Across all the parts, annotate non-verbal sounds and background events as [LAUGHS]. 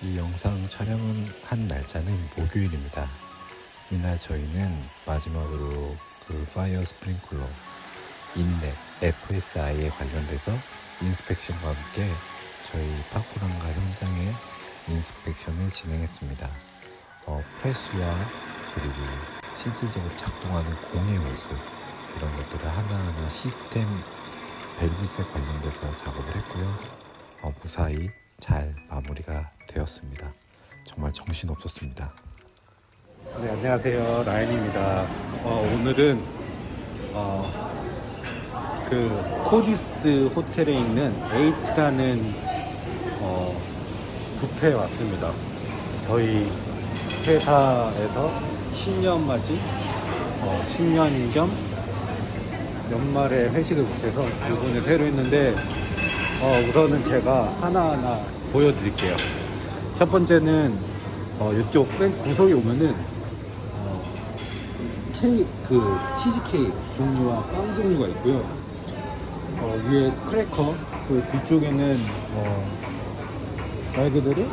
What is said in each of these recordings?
이 영상 촬영은 한 날짜는 목요일입니다. 이날 저희는 마지막으로 그 파이어 스프링클러 인넷 FSI에 관련돼서 인스펙션과 함께 저희 파쿠란가 현장의 인스펙션을 진행했습니다. 어, 프레스와 그리고 실질적으로 작동하는 공의 모습 이런 것들을 하나하나 시스템 밸브스에 관련돼서 작업을 했고요. 어, 무사히 잘 마무리가 되었습니다. 정말 정신 없었습니다. 네, 안녕하세요. 라인입니다. 어, 오늘은 어, 그 코디스 호텔에 있는 에이트라는 어, 뷔페에 왔습니다. 저희 회사에서 신년 맞이 어, 신년 겸 연말에 회식을 못해서 이번에 새로 했는데 어, 우선은 제가 하나하나 보여드릴게요. 첫 번째는 어, 이쪽 맨 구석에 오면은 어, 케이크, 그 치즈 케이크 종류와 빵 종류가 있고요. 어, 위에 크래커, 그 뒤쪽에는 어, 말 그대로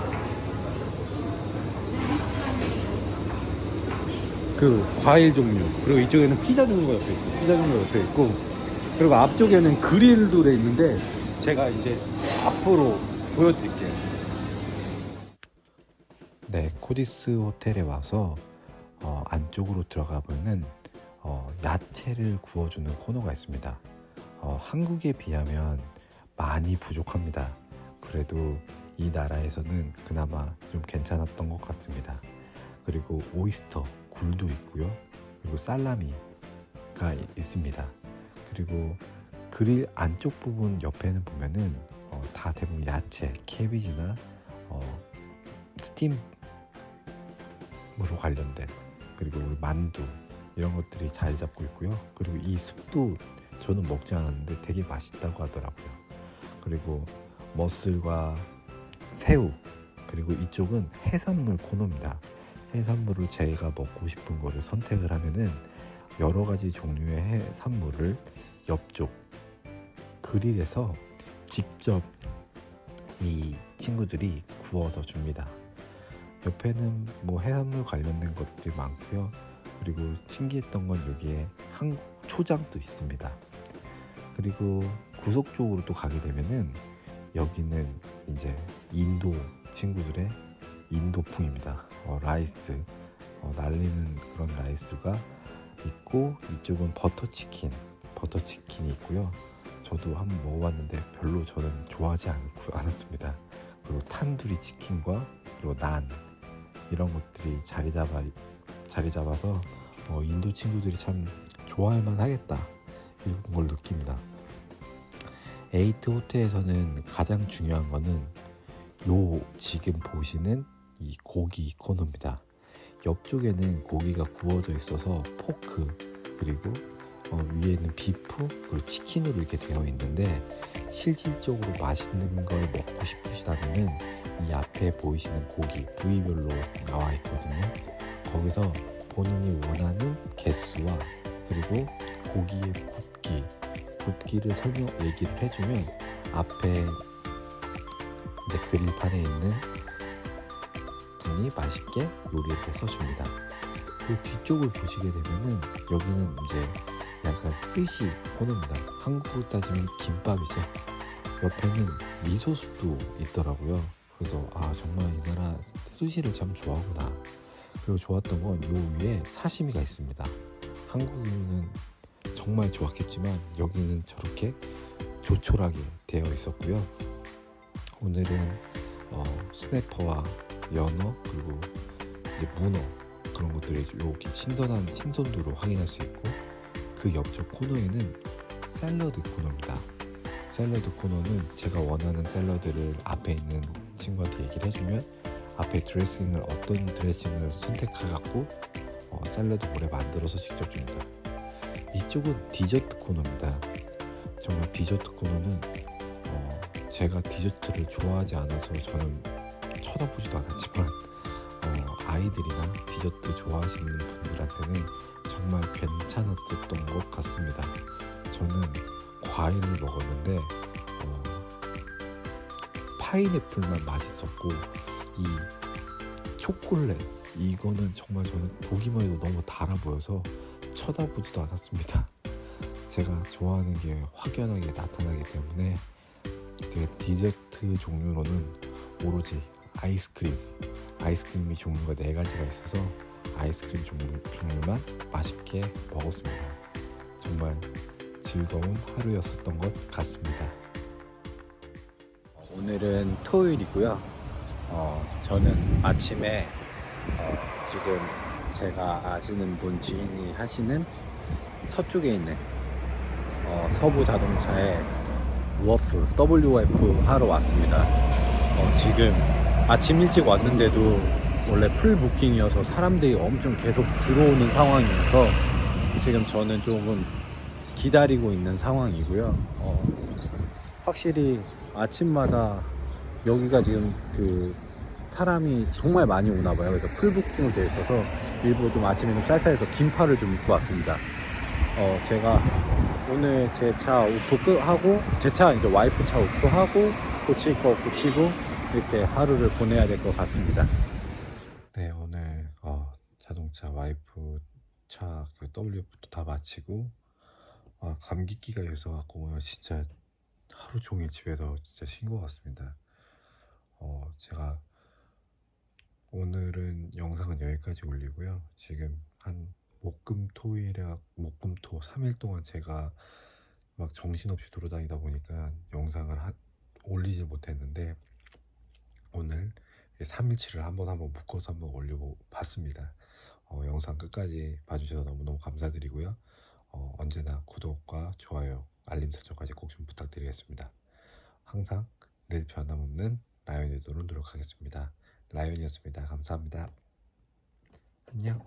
그 과일 종류 그리고 이쪽에는 피자 종류가 옆에 있고 피자 종류가 옆에 있고 그리고 앞쪽에는 그릴도 돼 있는데 제가 이제 앞으로 보여드릴게요. 네, 코디스 호텔에 와서 어, 안쪽으로 들어가 보면 어, 야채를 구워주는 코너가 있습니다. 어, 한국에 비하면 많이 부족합니다. 그래도 이 나라에서는 그나마 좀 괜찮았던 것 같습니다. 그리고 오이스터, 굴도 있고요. 그리고 살라미가 이- 있습니다. 그리고 그릴 안쪽 부분 옆에는 보면은 어, 다 대부분 야채, 캐비지나 어, 스팀 으로 관련된 그리고 우리 만두 이런 것들이 자리 잡고 있고요. 그리고 이 숲도 저는 먹지 않았는데 되게 맛있다고 하더라고요. 그리고 머슬과 새우 그리고 이쪽은 해산물 코너입니다. 해산물을 제가 먹고 싶은 거를 선택을 하면은 여러 가지 종류의 해산물을 옆쪽 그릴에서 직접 이 친구들이 구워서 줍니다. 옆에는 뭐 해산물 관련된 것들이 많고요. 그리고 신기했던 건 여기에 한국 초장도 있습니다. 그리고 구석 쪽으로 또 가게 되면은 여기는 이제 인도 친구들의 인도풍입니다. 어, 라이스 어, 날리는 그런 라이스가 있고 이쪽은 버터 치킨 버터 치킨이 있고요. 저도 한번 먹어봤는데 별로 저는 좋아하지 않고, 않았습니다. 그리고 탄두리 치킨과 그리고 난 이런 것들이 자리 잡아 자리 잡아서 어, 인도 친구들이 참 좋아할 만 하겠다 이런 걸 느낍니다. 에이트 호텔에서는 가장 중요한 거는 요 지금 보시는 이 고기 코너입니다. 옆쪽에는 고기가 구워져 있어서 포크 그리고 어, 위에는 비프 그리고 치킨으로 이렇게 되어 있는데 실질적으로 맛있는 걸 먹고 싶으시다면은 이 앞에 보이시는 고기 부위별로 나와 있거든요. 거기서 본인이 원하는 개수와 그리고 고기의 굽기, 굽기를 설명 얘기를 해주면 앞에 이제 그릴판에 있는 분이 맛있게 요리를 해서 줍니다. 그 뒤쪽을 보시게 되면은 여기는 이제 약간 스시 코너입니다. 한국으로 따지면 김밥이죠. 옆에는 미소숲도 있더라고요. 그래서 아 정말 이 나라 스시를 참 좋아하구나. 그리고 좋았던 건 요 위에 사시미가 있습니다. 한국에는 정말 좋았겠지만 여기는 저렇게 조촐하게 되어 있었고요. 오늘은 어, 스네퍼와 연어 그리고 이제 문어 그런 것들이 여기 신선한 신선도를 확인할 수 있고 그 옆쪽 코너에는 샐러드 코너입니다. 샐러드 코너는 제가 원하는 샐러드를 앞에 있는 친구한테 얘기를 해주면 앞에 드레싱을 어떤 드레싱을 선택해갖고 어, 샐러드 볼에 만들어서 직접 줍니다. 이쪽은 디저트 코너입니다. 정말 디저트 코너는 어, 제가 디저트를 좋아하지 않아서 저는 쳐다보지도 않았지만 어, 아이들이나 디저트 좋아하시는 분들한테는 정말 괜찮았었던 것 같습니다. 저는 과일을 먹었는데 어, 파인애플만 맛있었고 이 초콜릿 이거는 정말 저는 보기만 해도 너무 달아 보여서 쳐다보지도 않았습니다. [LAUGHS] 제가 좋아하는 게 확연하게 나타나기 때문에 디저트 종류로는 오로지 아이스크림 아이스크림이 종류가 네 가지가 있어서 아이스크림 종류, 종류만 맛있게 먹었습니다. 정말 즐거운 하루였었던 것 같습니다. 오늘은 토요일이고요. 어, 저는 아침에 어, 지금 제가 아시는 분 지인이 하시는 서쪽에 있는 어, 서부 자동차의 워프 WF 하러 왔습니다. 어, 지금 아침 일찍 왔는데도 원래 풀 부킹이어서 사람들이 엄청 계속 들어오는 상황이어서 지금 저는 조금 기다리고 있는 상황이고요. 어, 확실히 아침마다 여기가 지금 그 사람이 정말 많이 오나 봐요. 그래서 풀 부킹으로 되어 있어서 일부러 좀 아침에 좀 쌀쌀해서 긴팔을 좀 입고 왔습니다. 어, 제가 오늘 제 차 오프 끝 하고 제 차 이제 와이프 차 오프 하고 고칠 거 고치고 이렇게 하루를 보내야 될 것 같습니다. 네 오늘 어, 자동차 와이프 차 그 WF도 다 마치고 아, 감기기가 있어갖고 오늘 진짜 하루 종일 집에서 진짜 쉰 것 같습니다. 어, 제가 오늘은 영상은 여기까지 올리고요. 지금 한 목금 토일에 목금 토 3일 동안 제가 막 정신없이 돌아다니다 보니까 영상을 하- 올리지 못했는데 3일치를 한번 한번 묶어서 한번 올려봤습니다. 어, 영상 끝까지 봐주셔서 너무너무 감사드리고요. 어, 언제나 구독과 좋아요, 알림 설정까지 꼭 좀 부탁드리겠습니다. 항상 늘 변함없는 라이언이 도는 노력하겠습니다. 라이언이었습니다. 감사합니다. 안녕.